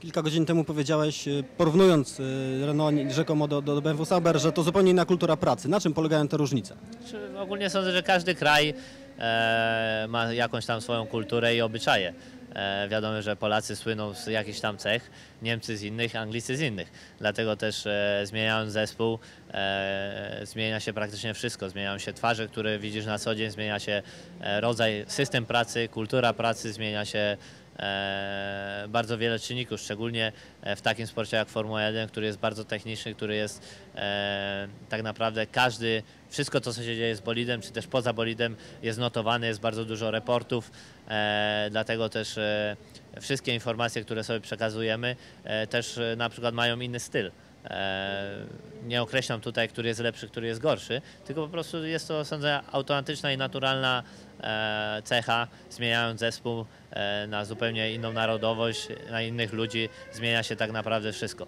Kilka godzin temu powiedziałeś, y, porównując y, Renault rzekomo do, do BMW Sauber, że to zupełnie inna kultura pracy. Na czym polegają te różnice? Czy ogólnie sądzę, że każdy kraj e, ma jakąś tam swoją kulturę i obyczaje. E, wiadomo, że Polacy słyną z jakichś tam cech, Niemcy z innych, Anglicy z innych. Dlatego też e, zmieniając zespół, e, zmienia się praktycznie wszystko. Zmieniają się twarze, które widzisz na co dzień, zmienia się e, rodzaj, system pracy, kultura pracy, zmienia się bardzo wiele czynników, szczególnie e, w takim sporcie jak Formuła 1, który jest bardzo techniczny, który jest e, tak naprawdę każdy, wszystko co się dzieje z bolidem, czy też poza bolidem jest notowane, jest bardzo dużo reportów, e, dlatego też e, wszystkie informacje, które sobie przekazujemy e, też e, na przykład mają inny styl. Nie określam tutaj, który jest lepszy, który jest gorszy, tylko po prostu jest to, sądzę, automatyczna i naturalna e, cecha, zmieniając zespół e, na zupełnie inną narodowość, na innych ludzi, zmienia się tak naprawdę wszystko.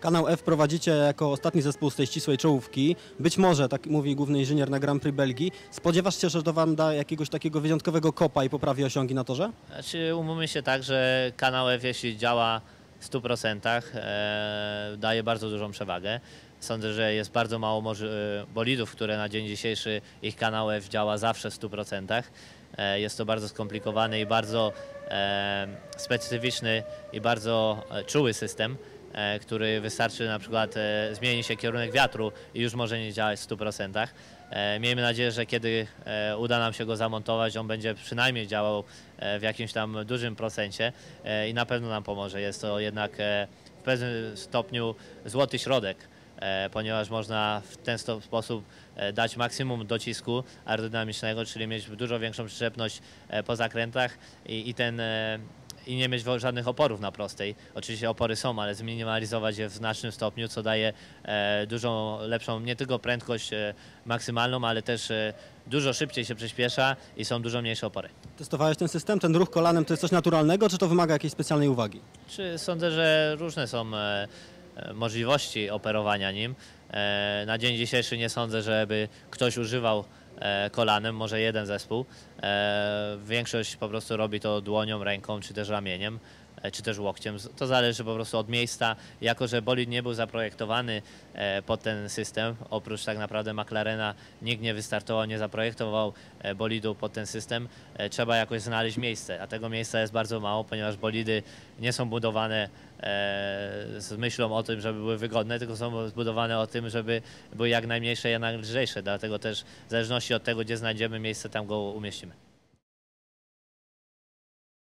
Kanał F prowadzicie jako ostatni zespół z tej ścisłej czołówki. Być może, tak mówi główny inżynier na Grand Prix Belgii, spodziewasz się, że to wam da jakiegoś takiego wyjątkowego kopa i poprawi osiągi na torze? Znaczy, umówmy się tak, że kanał F, jeśli działa 100%, e, daje bardzo dużą przewagę. Sądzę, że jest bardzo mało e, bolidów, które na dzień dzisiejszy ich kanał F działa zawsze w 100%. E, jest to bardzo skomplikowany i bardzo specyficzny i bardzo czuły system, który wystarczy na przykład e, zmieni się kierunek wiatru i już może nie działać w 100%. E, Miejmy nadzieję, że kiedy e, uda nam się go zamontować, on będzie przynajmniej działał e, w jakimś tam dużym procencie e, i na pewno nam pomoże. Jest to jednak e, w pewnym stopniu złoty środek, e, ponieważ można w ten sposób e, dać maksimum docisku aerodynamicznego, czyli mieć dużo większą przyczepność e, po zakrętach i, i ten e, i nie mieć żadnych oporów na prostej. Oczywiście opory są, ale zminimalizować je w znacznym stopniu, co daje e, dużo lepszą nie tylko prędkość e, maksymalną, ale też e, dużo szybciej się przyspiesza i są dużo mniejsze opory. Testowałeś ten system? Ten ruch kolanem to jest coś naturalnego, czy to wymaga jakiejś specjalnej uwagi? Czy sądzę, że różne są możliwości operowania nim. Na dzień dzisiejszy nie sądzę, żeby ktoś używał kolanem, może jeden zespół. E, większość po prostu robi to dłonią, ręką czy też ramieniem. E, Czy też łokciem. To zależy po prostu od miejsca. Jako, że bolid nie był zaprojektowany e, pod ten system, oprócz tak naprawdę McLarena, nikt nie wystartował, nie zaprojektował e, bolidu pod ten system, trzeba jakoś znaleźć miejsce. A tego miejsca jest bardzo mało, ponieważ bolidy nie są budowane z myślą o tym, żeby były wygodne, tylko są zbudowane o tym, żeby były jak najmniejsze, jak najlżejsze. Dlatego też w zależności od tego, gdzie znajdziemy miejsce, tam go umieścimy.